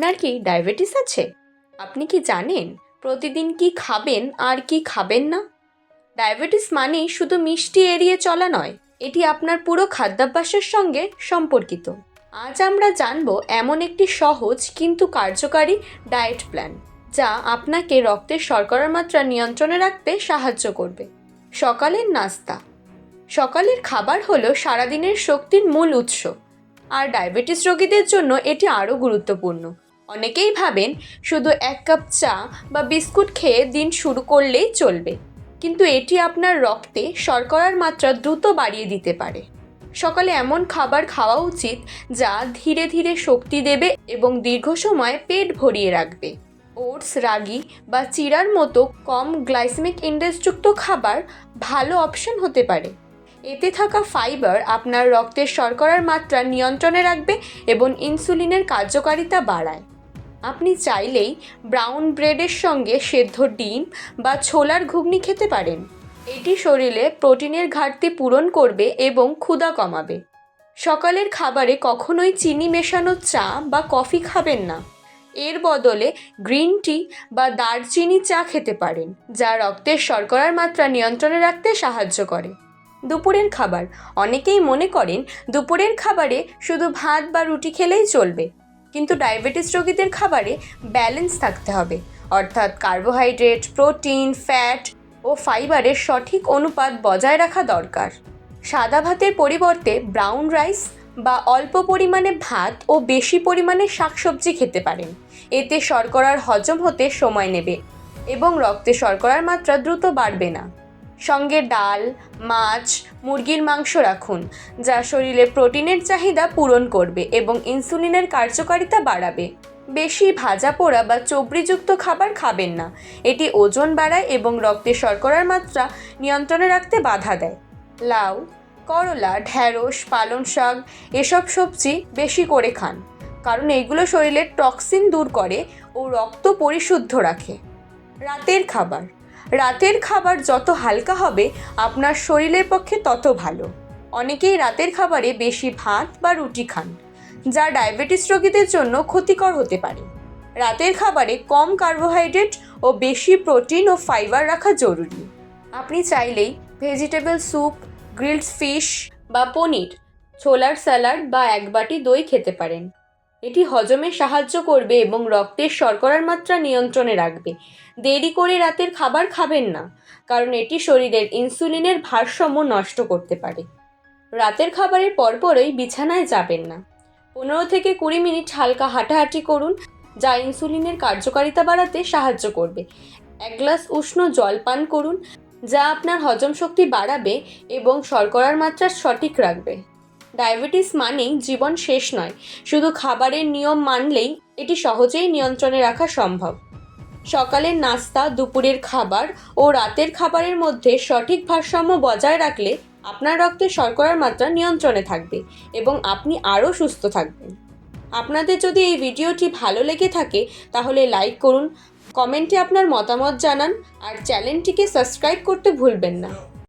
আপনার কি ডায়াবেটিস আছে? আপনি কি জানেন প্রতিদিন কি খাবেন আর কি খাবেন না? ডায়াবেটিস মানেই শুধু মিষ্টি এড়িয়ে চলা নয়, এটি আপনার পুরো খাদ্যাভ্যাসের সঙ্গে সম্পর্কিত। আজ আমরা জানব এমন একটি সহজ কিন্তু কার্যকারী ডায়েট প্ল্যান, যা আপনাকে রক্তের শর্করার মাত্রা নিয়ন্ত্রণে রাখতে সাহায্য করবে। সকালের নাস্তা, সকালের খাবার হলো সারাদিনের শক্তির মূল উৎস, আর ডায়াবেটিস রোগীদের জন্য এটি আরও গুরুত্বপূর্ণ। অনেকেই ভাবেন শুধু এক কাপ চা বা বিস্কুট খেয়ে দিন শুরু করলেই চলবে। কিন্তু এটি আপনার রক্তে শর্করার মাত্রা দ্রুত বাড়িয়ে দিতে পারে। সকালে এমন খাবার খাওয়া উচিত যা ধীরে ধীরে শক্তি দেবে এবং দীর্ঘ সময় পেট ভরিয়ে রাখবে। ওটস, রাগি বা চিড়ার মতো কম গ্লাইসেমিক ইন্ডেক্সযুক্ত খাবার ভালো অপশন হতে পারে। এতে থাকা ফাইবার আপনার রক্তের শর্করার মাত্রা নিয়ন্ত্রণে রাখবে এবং ইনসুলিনের কার্যকারিতা বাড়ায়। আপনি চাইলেই ব্রাউন ব্রেডের সঙ্গে সেদ্ধ ডিম বা ছোলার ঘুগনি খেতে পারেন। এটি শরীরে প্রোটিনের ঘাটতি পূরণ করবে এবং ক্ষুধা কমাবে। সকালের খাবারে কখনোই চিনি মেশানো চা বা কফি খাবেন না। এর বদলে গ্রিন টি বা দারচিনি চা খেতে পারেন, যা রক্তের শর্করার মাত্রা নিয়ন্ত্রণে রাখতে সাহায্য করে। দুপুরের খাবার, অনেকেই মনে করেন দুপুরের খাবারে শুধু ভাত বা রুটি খেলেই চলবে। কিন্তু ডায়াবেটিস রোগীদের খাবারে ব্যালেন্স থাকতে হবে। অর্থাৎ কার্বোহাইড্রেট প্রোটিন ফ্যাট ও ফাইবারের সঠিক অনুপাত বজায় রাখা দরকার। সাদা ভাতের পরিবর্তে ব্রাউন রাইস বা অল্প পরিমাণে ভাত ও বেশি পরিমাণে শাকসবজি খেতে পারেন। এতে শর্করার হজম হতে সময় নেবে এবং রক্তে শর্করার মাত্রা দ্রুত বাড়বে না। সঙ্গে ডাল, মাছ, মুরগির মাংস রাখুন, যা শরীরে প্রোটিনের চাহিদা পূরণ করবে এবং ইনসুলিনের কার্যকারিতা বাড়াবে। বেশি ভাজা পোড়া বা চবড়িযুক্ত খাবার খাবেন না। এটি ওজন বাড়ায় এবং রক্তে শর্করার মাত্রা নিয়ন্ত্রণে রাখতে বাধা দেয়। লাউ, করলা ঢ্যাঁড়স পালং শাক, এসব সবজি বেশি করে খান, কারণ এগুলো শরীরের টক্সিন দূর করে ও রক্ত পরিশুদ্ধ রাখে। রাতের খাবার রাতের খাবার যত হালকা হবে, আপনার শরীরের পক্ষে তত ভালো। অনেকেই রাতের খাবারে বেশি ভাত বা রুটি খান, যা ডায়াবেটিস রোগীদের জন্য ক্ষতিকর হতে পারে। রাতের খাবারে কম কার্বোহাইড্রেট ও বেশি প্রোটিন ও ফাইবার রাখা জরুরি। আপনি চাইলেই ভেজিটেবল স্যুপ, গ্রিলড ফিশ বা পনির, ছোলার স্যালাড বা এক বাটি দই খেতে পারেন। এটি হজমে সাহায্য করবে এবং রক্তের শর্করার মাত্রা নিয়ন্ত্রণে রাখবে। দেরি করে রাতের খাবার খাবেন না, কারণ এটি শরীরের ইনসুলিনের ভারসাম্য নষ্ট করতে পারে। রাতের খাবারের পরপরই বিছানায় যাবেন না। পনেরো থেকে কুড়ি মিনিট হালকা হাঁটাহাঁটি করুন, যা ইনসুলিনের কার্যকারিতা বাড়াতে সাহায্য করবে। এক গ্লাস উষ্ণ জল পান করুন, যা আপনার হজম শক্তি বাড়াবে এবং শর্করার মাত্রা সঠিক রাখবে। ডায়াবেটিস মানেই জীবন শেষ নয়। শুধু খাবারের নিয়ম মানলেই এটি সহজেই নিয়ন্ত্রণে রাখা সম্ভব। সকালের নাস্তা, দুপুরের খাবার ও রাতের খাবারের মধ্যে সঠিক ভারসাম্য বজায় রাখলে আপনার রক্তে শর্করার মাত্রা নিয়ন্ত্রণে থাকবে এবং আপনি আরও সুস্থ থাকবেন। আপনাদের যদি এই ভিডিওটি ভালো লেগে থাকে, তাহলে লাইক করুন, কমেন্টে আপনার মতামত জানান আর চ্যানেলটিকে সাবস্ক্রাইব করতে ভুলবেন না।